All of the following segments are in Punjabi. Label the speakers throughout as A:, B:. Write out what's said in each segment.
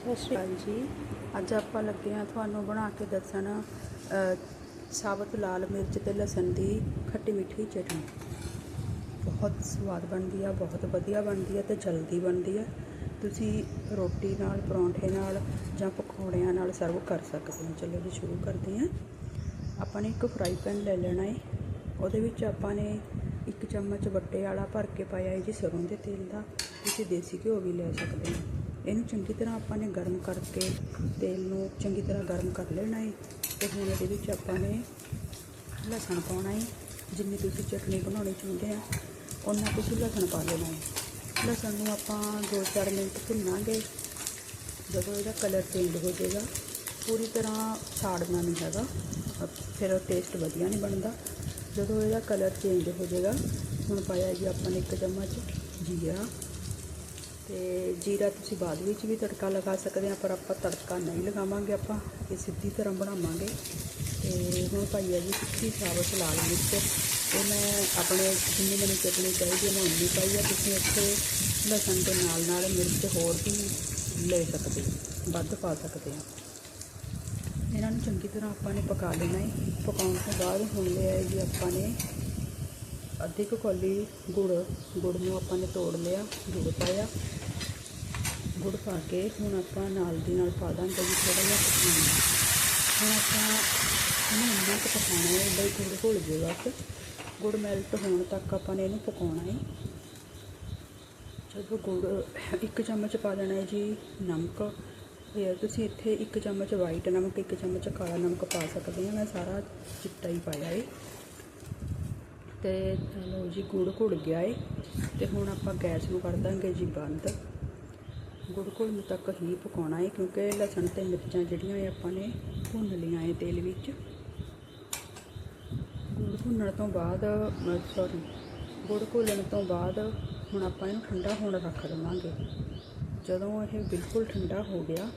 A: ਸਤਿ ਸ਼੍ਰੀ ਅਕਾਲ ਜੀ। ਅੱਜ ਆਪਾਂ ਲੱਗੇ ਆ ਤੁਹਾਨੂੰ ਬਣਾ ਕੇ ਦੱਸਣ ਅ, ਸਾਬਤ ਲਾਲ ਮਿਰਚ ਤੇ ਲਸਣ ਦੀ ਖੱਟੀ ਮਿੱਠੀ ਚਟਨੀ। ਬਹੁਤ ਸਵਾਦ ਬਣਦੀ ਆ ਬਹੁਤ ਵਧੀਆ ਬਣਦੀ ਆ ਤੇ ਜਲਦੀ ਬਣਦੀ ਆ। ਤੁਸੀਂ ਰੋਟੀ ਨਾਲ ਪਰੌਂਠੇ ਨਾਲ ਜਾਂ ਪਕੌੜਿਆਂ ਨਾਲ ਸਰਵ ਕਰ ਸਕਦੇ ਹੋ। ਚਲੋ ਜੀ ਸ਼ੁਰੂ ਕਰਦੇ ਹਾਂ। ਆਪਾਂ ਨੇ ਇੱਕ ਫਰਾਈ ਪੈਨ ਲੈ ਲੈਣਾ ਹੈ ਉਹਦੇ ਵਿੱਚ ਆਪਾਂ ਨੇ ਇੱਕ ਚਮਚ ਵੱਟੇ ਵਾਲਾ ਭਰ ਕੇ ਪਾਇਆ ਹੈ ਜੀ ਸਰੋਂ ਦੇ ਤੇਲ ਦਾ। ਤੁਸੀਂ ਦੇਸੀ ਘਿਓ ਵੀ ਲੈ ਸਕਦੇ ਹੋ। ਇਹਨੂੰ ਚੰਗੀ ਤਰ੍ਹਾਂ ਆਪਾਂ ਨੇ ਗਰਮ ਕਰਕੇ ਤੇਲ ਨੂੰ ਚੰਗੀ ਤਰ੍ਹਾਂ ਗਰਮ ਕਰ ਲੈਣਾ ਹੈ ਤੇ ਹੁਣ ਇਹਦੇ ਵਿੱਚ ਆਪਾਂ ਨੇ ਲਸਣ ਪਾਉਣਾ ਹੈ ਜਿੰਨੀ ਤੁਸੀਂ ਚਟਨੀ ਬਣਾਉਣੀ ਚਾਹੁੰਦੇ ਆ ਉਹਨਾਂ ਤੁਸੀਂ ਲਸਣ ਪਾ ਲੈਣਾ ਹੈ ਲਸਣ ਨੂੰ ਆਪਾਂ 2-4 ਮਿੰਟ ਭੁੰਨਾਂਗੇ। ਜਦੋਂ ਇਹਦਾ ਕਲਰ ਚੇਂਜ ਹੋ ਜਾਏਗਾ ਪੂਰੀ ਤਰ੍ਹਾਂ ਸਾੜਨਾ ਨਹੀਂ ਹੈਗਾ। ਅ, ਫਿਰ ਟੇਸਟ ਵਧੀਆ ਨਹੀਂ ਬਣਦਾ। ਜਦੋਂ ਇਹਦਾ ਕਲਰ ਚੇਂਜ ਹੋ ਜਾਏਗਾ ਹੁਣ ਪਾਇਆ ਜੀ ਆਪਾਂ ਨੇ ਇੱਕ ਚਮਚ ਜੀਰਾ। ਤੇ ਜੀਰਾ ਤੁਸੀਂ ਬਾਅਦ ਵਿੱਚ ਵੀ ਤੜਕਾ ਲਗਾ ਸਕਦੇ ਆ, ਪਰ ਆਪਾਂ ਤੜਕਾ ਨਹੀਂ ਲਗਾਵਾਂਗੇ, ਆਪਾਂ ਇਹ ਸਿੱਧੀ ਤਰ੍ਹਾਂ ਬਣਾਵਾਂਗੇ। ਤੇ ਹੁਣ ਪਾਈ ਆ ਜੀ ਸੁੱਕੀ ਸਾਬਤ ਲਾਲ ਮਿਰਚ। ਇਹ ਮੈਂ ਆਪਣੇ ਜਿੰਨੀ ਮੈਨੂੰ ਚਟਨੀ ਚਾਹੀਦੀ ਹੈ ਮੈਂ ਉਨੀ ਪਾਈ ਆ। ਤੁਸੀਂ ਇੱਥੇ ਲਸਣ ਦੇ ਨਾਲ ਨਾਲ ਮਿਰਚ ਹੋਰ ਵੀ ਲੈ ਸਕਦੇ ਵੱਧ ਪਾ ਸਕਦੇ ਆ। ਇਹਨਾਂ ਨੂੰ ਚੰਗੀ ਤਰ੍ਹਾਂ ਆਪਾਂ ਨੇ ਪਕਾ ਲੈਣਾ ਹੈ ਪਕਾਉਣ ਤੋਂ ਬਾਅਦ ਹੁਣ ਲਿਆ ਹੈ ਜੀ ਆਪਾਂ ਨੇ ਅੱਧੀ ਕੁ ਕੌਲੀ ਗੁੜ। ਗੁੜ ਨੂੰ ਆਪਾਂ ਨੇ ਤੋੜ ਲਿਆ, ਗੁੜ ਪਾਇਆ। ਗੁੜ ਪਾ ਕੇ ਹੁਣ ਆਪਾਂ ਨਾਲ ਦੀ ਨਾਲ ਪਾ ਦਾਂਗੇ ਜੀ ਥੋੜਾ ਜਿਹਾ ਪਕਾਉਣਾ ਹੁਣ ਆਪਾਂ ਇਹਨੂੰ ਇੰਨਾ ਕੁ ਪਕਾਉਣਾ ਹੈ ਬਈ ਗੁੜ ਘੁਲ ਜੇ ਬਸ। ਗੁੜ ਮੈਲਟ ਹੋਣ ਤੱਕ ਆਪਾਂ ਨੇ ਇਹਨੂੰ ਪਕਾਉਣਾ ਹੈ। ਜਦੋਂ ਗੁੜ ਇੱਕ ਚਮਚ ਪਾ ਦੇਣਾ ਹੈ ਜੀ ਨਮਕ। ਇਹ ਤੁਸੀਂ ਇੱਥੇ ਇੱਕ ਚਮਚ ਵਾਈਟ ਨਮਕ, ਇੱਕ ਚਮਚ ਕਾਲਾ ਨਮਕ ਪਾ ਸਕਦੇ ਹਾਂ। ਮੈਂ ਸਾਰਾ ਚਿੱਟਾ ਹੀ ਪਾਇਆ ਹੈ। ਤੇ ਲਓ ਜੀ ਗੁੜ ਘੁਲ ਗਿਆ ਏ ਤੇ ਹੁਣ ਆਪਾਂ ਗੈਸ ਨੂੰ ਕਰ ਦਾਂਗੇ ਜੀ ਬੰਦ। ਗੁੜ ਘੁਲਣ ਤੱਕ ਹੀ ਪਕਾਉਣਾ ਏ, ਕਿਉਂਕਿ ਲਸਣ ਤੇ ਮਿਰਚਾਂ ਜਿਹੜੀਆਂ ਏ ਆਪਾਂ ਨੇ ਭੁੰਨ ਲਈਆਂ ਏ ਤੇਲ ਵਿੱਚ। ਗੁੜ ਭੁੰਨਣ ਤੋਂ ਬਾਅਦ ਸੌਰੀ ਗੁੜ ਘੁਲਣ ਤੋਂ ਬਾਅਦ ਹੁਣ ਆਪਾਂ ਇਹਨੂੰ ਠੰਡਾ ਹੋਣ ਰੱਖ ਦੇਵਾਂਗੇ। ਜਦੋਂ ਇਹ ਬਿਲਕੁਲ ਠੰਡਾ ਹੋ ਗਿਆ,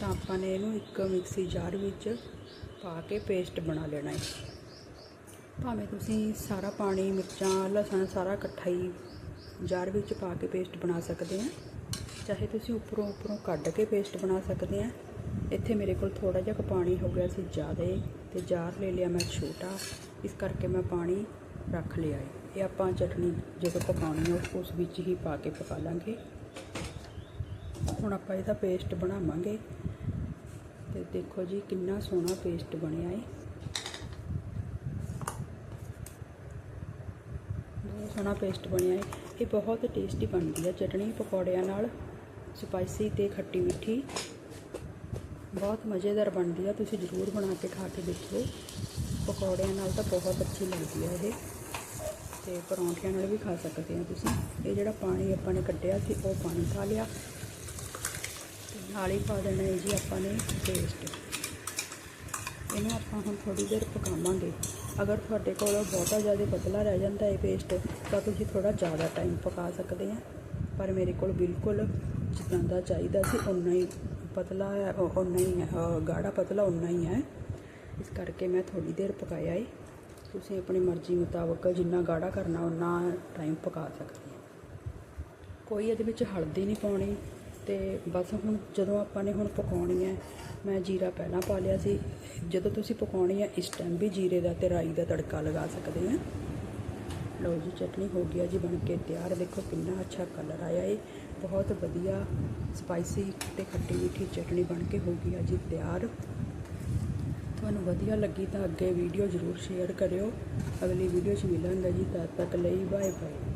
A: ਤਾਂ ਆਪਾਂ ਨੇ ਇਹਨੂੰ ਇੱਕ ਮਿਕਸੀ ਜਾਰ ਵਿੱਚ ਪਾ ਕੇ ਪੇਸਟ ਬਣਾ ਲੈਣਾ ਹੈ ਭਾਵੇਂ ਤੁਸੀਂ ਸਾਰਾ ਪਾਣੀ, ਮਿਰਚਾਂ, ਲਸਣ ਸਾਰਾ ਇਕੱਠਾ ਹੀ ਜਾਰ ਵਿੱਚ ਪਾ ਕੇ ਪੇਸਟ ਬਣਾ ਸਕਦੇ ਆ। ਚਾਹੇ ਤੁਸੀਂ ਉੱਪਰੋਂ ਉੱਪਰੋਂ ਕੱਢ ਕੇ ਪੇਸਟ ਬਣਾ ਸਕਦੇ ਆ। ਇੱਥੇ ਮੇਰੇ ਕੋਲ ਥੋੜਾ ਜਿਹਾ ਪਾਣੀ ਹੋ ਗਿਆ ਸੀ ਜ਼ਿਆਦਾ ਤੇ ਜਾਰ ਲੈ ਲਿਆ ਮੈਂ ਛੋਟਾ। ਇਸ ਕਰਕੇ ਮੈਂ ਪਾਣੀ ਰੱਖ ਲਿਆ ਹੈ। ਇਹ ਆਪਾਂ ਚਟਨੀ ਜਦੋਂ ਪਕਾਉਣੀ ਹੈ ਉਸ ਵਿੱਚ ਹੀ ਪਾ ਕੇ ਪਕਾ ਲਾਂਗੇ। ਹੁਣ ਆਪਾਂ ਇਹਦਾ ਪੇਸਟ ਬਣਾਵਾਂਗੇ। ਤੇ ਦੇਖੋ ਜੀ ਕਿੰਨਾ ਸੋਹਣਾ ਪੇਸਟ ਬਣਿਆ ਹੈ। ਬਹੁਤ ਸੋਹਣਾ ਪੇਸਟ ਬਣਿਆ ਹੈ। ਇਹ ਬਹੁਤ ਟੇਸਟੀ ਬਣਦੀ ਹੈ ਚਟਣੀ ਪਕੌੜਿਆਂ ਨਾਲ। ਸਪਾਈਸੀ ਤੇ ਖੱਟੀ ਮਿੱਠੀ। ਬਹੁਤ ਮਜ਼ੇਦਾਰ ਬਣਦੀ ਆ, ਤੁਸੀਂ ਜ਼ਰੂਰ ਬਣਾ ਕੇ ਖਾ ਕੇ ਦੇਖਿਓ। ਪਕੌੜਿਆਂ ਨਾਲ ਤਾਂ ਬਹੁਤ ਅੱਛੀ ਲੱਗਦੀ ਹੈ ਇਹ। ਤੇ ਪਰੌਂਠਿਆਂ ਨਾਲ ਵੀ ਖਾ ਸਕਦੇ ਹੋ ਤੁਸੀਂ। ਇਹ ਜਿਹੜਾ ਪਾਣੀ ਆਪਾਂ ਨੇ ਕੱਢਿਆ ਸੀ, ਉਹ ਪਾਣੀ ਪਾ ਲਿਆ। ਤੇ ਨਾਲ ਹੀ ਪਾ ਦੇਣਾ ਹੈ ਜੀ ਆਪਾਂ ਨੇ ਪੇਸਟ ਇਹਨੂੰ ਆਪਾਂ ਹੁਣ ਥੋੜੀ ਦੇਰ ਪਕਾਵਾਂਗੇ। ਅਗਰ ਤੁਹਾਡੇ ਕੋਲ ਬਹੁਤਾ ਜ਼ਿਆਦਾ ਪਤਲਾ ਰਹਿ ਜਾਂਦਾ ਹੈ ਪੇਸਟ ਤਾਂ ਤੁਸੀਂ ਥੋੜਾ ਜ਼ਿਆਦਾ ਟਾਈਮ ਪਕਾ ਸਕਦੇ ਆ। ਪਰ ਮੇਰੇ ਕੋਲ ਬਿਲਕੁਲ ਜਿੱਦਾਂ ਦਾ ਚਾਹੀਦਾ ਸੀ ਉਨਾ ਹੀ ਪਤਲਾ ਹੈ ਉਹ ਉਨਾ ਹੀ ਹੈ ਗਾੜਾ ਪਤਲਾ ਉਨਾ ਹੀ ਹੈ। ਇਸ ਕਰਕੇ ਮੈਂ ਥੋੜੀ ਦੇਰ ਪਕਾਇਆ ਹੈ ਤੁਸੀਂ ਆਪਣੀ ਮਰਜ਼ੀ ਮੁਤਾਬਕ ਜਿੰਨਾ ਗਾੜਾ ਕਰਨਾ ਉਨਾ ਟਾਈਮ ਪਕਾ ਸਕਦੇ ਆ ਕੋਈ ਇਹਦੇ ਵਿੱਚ ਹਲਦੀ ਨਹੀਂ ਪਾਉਣੀ ਤੇ ਬਸ ਹੁਣ ਜਦੋਂ ਆਪਾਂ ਨੇ ਹੁਣ ਪਕਾਉਣੀ ਹੈ, ਮੈਂ ਜੀਰਾ ਪਹਿਲਾਂ ਪਾ ਲਿਆ ਸੀ। ਜਦੋਂ ਤੁਸੀਂ ਪਕਾਉਣੀ ਹੈ, ਇਸ ਟਾਈਮ ਵੀ ਜੀਰੇ ਦਾ ਤੇ ਰਾਈ ਦਾ ਤੜਕਾ ਲਗਾ ਸਕਦੇ ਆ ਲਓ ਜੀ, ਚਟਨੀ ਹੋ ਗਿਆ ਜੀ, ਬਣ ਕੇ ਤਿਆਰ। ਦੇਖੋ ਕਿੰਨਾ ਅੱਛਾ ਕਲਰ ਆਇਆ ਏ ਬਹੁਤ ਵਧੀਆ ਸਪਾਈਸੀ ਤੇ ਖੱਟੀ ਮਿੱਠੀ ਚਟਨੀ ਬਣ ਕੇ ਹੋ ਗਈ ਆ ਜੀ, ਤਿਆਰ। ਤੁਹਾਨੂੰ ਵਧੀਆ ਲੱਗੀ ਤਾਂ ਅੱਗੇ ਵੀਡੀਓ ਜ਼ਰੂਰ ਸ਼ੇਅਰ ਕਰਿਓ। ਅਗਲੀ ਵੀਡੀਓ 'ਚ ਮਿਲਾਂਗਾ ਜੀ, ਤਦ ਤੱਕ ਲਈ ਬਾਏ ਬਾਏ